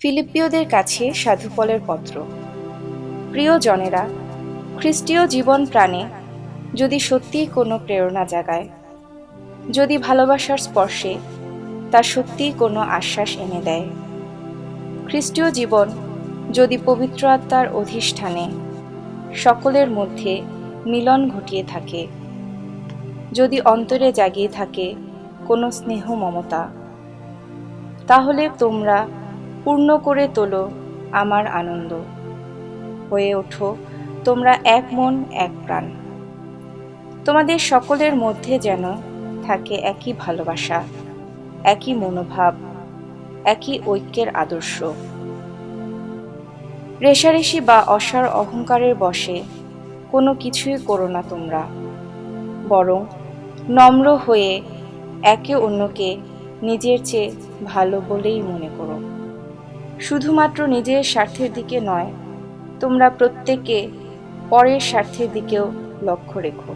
ফিলিপ্পিয়দের কাছে সাধুপলের পত্র। প্রিয় জনেরা খ্রিস্টীয় জীবন প্রাণে যদি সত্যিই কোনো প্রেরণা জাগায়, যদি ভালোবাসার স্পর্শে তা সত্যিই কোনো আশ্বাস এনে দেয়। খ্রিস্টীয় জীবন যদি পবিত্র আত্মার অধিষ্ঠানে সকলের মধ্যে মিলন ঘটিয়ে থাকে, যদি অন্তরে জাগিয়ে থাকে কোনো স্নেহ মমতা, তাহলে তোমরা পূর্ণ করে তোলো আমার আনন্দ। হয়ে ওঠো, তোমরা এক মন, এক প্রাণ। তোমাদের সকলের মধ্যে যেন থাকে একই ভালোবাসা, একই মনোভাব, একই ঐক্যের আদর্শ। রেশারেশি বা অসার অহংকারের বশে কোনো কিছুই করো না তোমরা, বরং নম্র হয়ে একে অন্যকে নিজের চেয়ে ভালো বলেই মনে করো। শুধুমাত্র নিজের স্বার্থের দিকে নয় তোমরা প্রত্যেকে পরের স্বার্থের দিকেও লক্ষ্য রেখো।